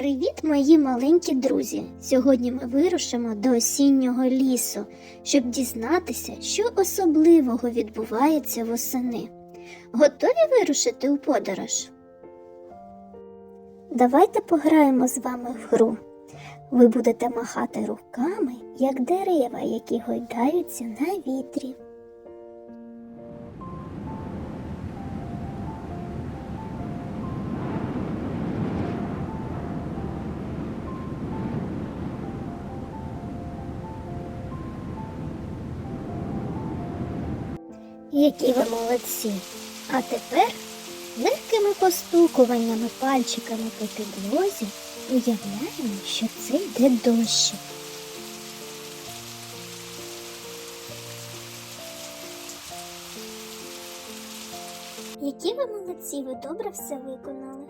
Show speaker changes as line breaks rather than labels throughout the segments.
Привіт, мої маленькі друзі! Сьогодні ми вирушимо до осіннього лісу, щоб дізнатися, що особливого відбувається восени. Готові вирушити у подорож? Давайте пограємо з вами в гру. Ви будете махати руками, як дерева, які гойдаються на вітрі. Які ви молодці! А тепер легкими постукуваннями пальчиками по підлозі уявляємо, що це йде дощик. Які ви молодці, ви добре все виконали.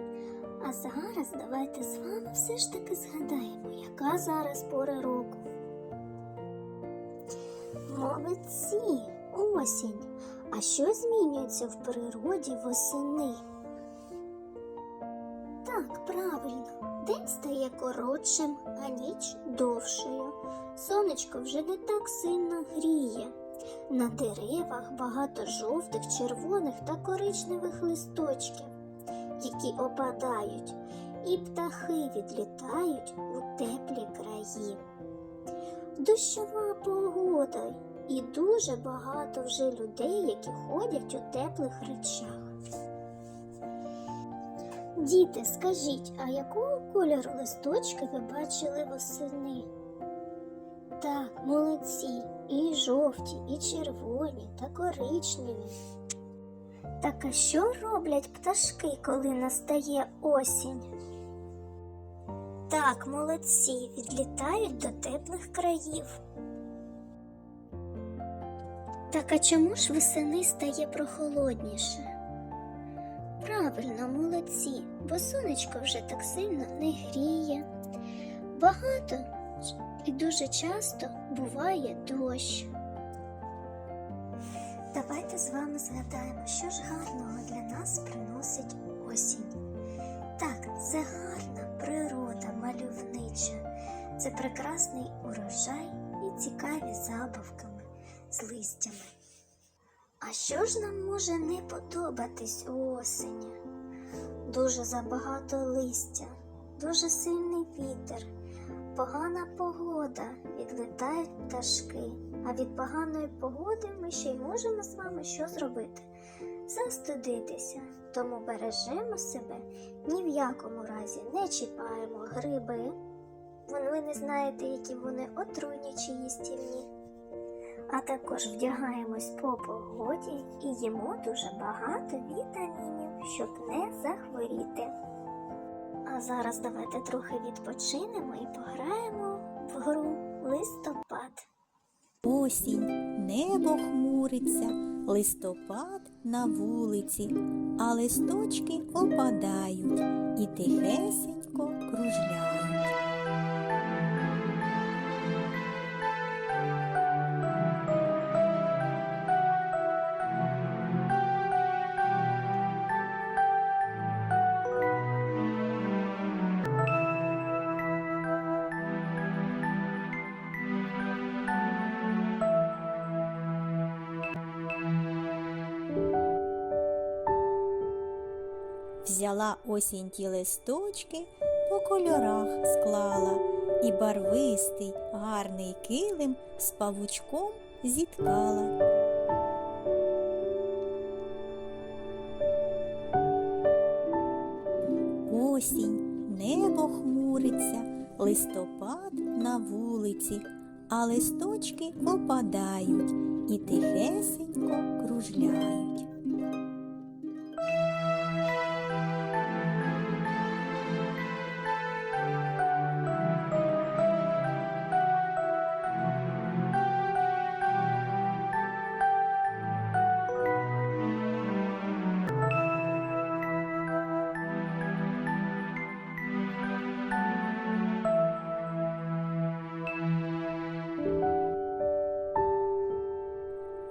А зараз давайте з вами все ж таки згадаємо, яка зараз пора року. Молодці, осінь. А що змінюється в природі восени? Так, правильно, день стає коротшим, а ніч довшою. Сонечко вже не так сильно гріє. На деревах багато жовтих, червоних та коричневих листочків, які опадають, і птахи відлітають у теплі краї. Дощова погода і дуже багато вже людей, які ходять у теплих речах. Діти, скажіть, а якого кольору листочки ви бачили восени? Так, молодці, і жовті, і червоні, та коричневі. Так а що роблять пташки, коли настає осінь? Так, молодці, відлітають до теплих країв. Так а чому ж весени стає прохолодніше? Правильно, молодці, бо сонечко вже так сильно не гріє. Багато і дуже часто буває дощ. Давайте з вами згадаємо, що ж гарного для нас приносить осінь. Так, це гарна природа мальовнича, це прекрасний урожай і цікаві забавками з листями. А що ж нам може не подобатись у осені? Дуже забагато листя, дуже сильний вітер, погана погода, відлітають пташки. А від поганої погоди ми ще й можемо з вами що зробити? Застудитися. Тому бережемо себе, ні в якому разі не чіпаємо гриби. Ви не знаєте, які вони отруйні чи їстівні. А також вдягаємось по погоді і їмо дуже багато вітамінів, щоб не захворіти. А зараз давайте трохи відпочинемо і пограємо в гру листопад.
Осінь, небо хмуриться, листопад на вулиці, а листочки опадають і тихесенько кружляють. Взяла осінь ті листочки, по кольорах склала, і барвистий гарний килим з павучком зіткала. Осінь, небо хмуриться, листопад на вулиці, а листочки опадають і тихесенько кружляють.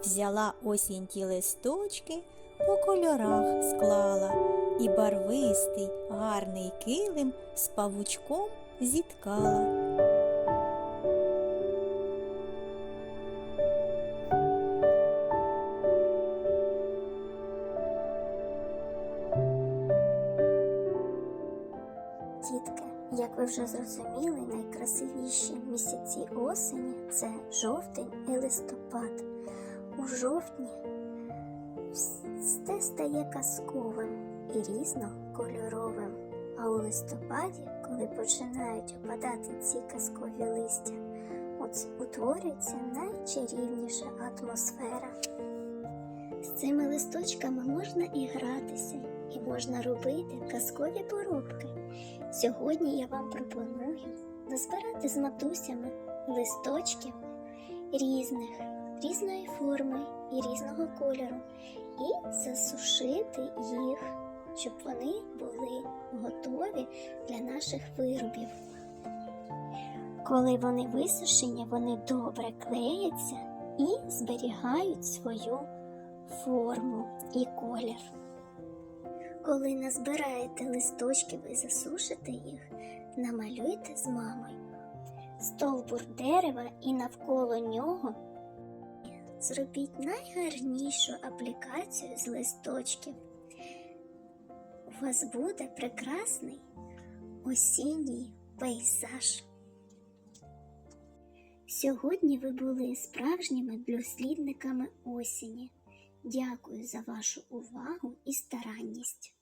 Взяла осінь ті листочки, по кольорах склала і барвистий гарний килим з павучком зіткала.
Дітки, як ви вже зрозуміли, найкрасивіші місяці осені це жовтень і листопад. У жовтні все стає казковим і різнокольоровим. А у листопаді, коли починають опадати ці казкові листя, утворюється найчарівніша атмосфера. З цими листочками можна і гратися, і можна робити казкові поробки. Сьогодні я вам пропоную назбирати з матусями листочків різних, різної форми і різного кольору, і засушити їх, щоб вони були готові для наших виробів. Коли вони висушені, вони добре клеяться і зберігають свою форму і колір. Коли назбираєте листочків і засушите їх, намалюйте з мамою стовбур дерева і навколо нього зробіть найгарнішу аплікацію з листочків. У вас буде прекрасний осінній пейзаж. Сьогодні ви були справжніми дослідниками осені. Дякую за вашу увагу і старанність.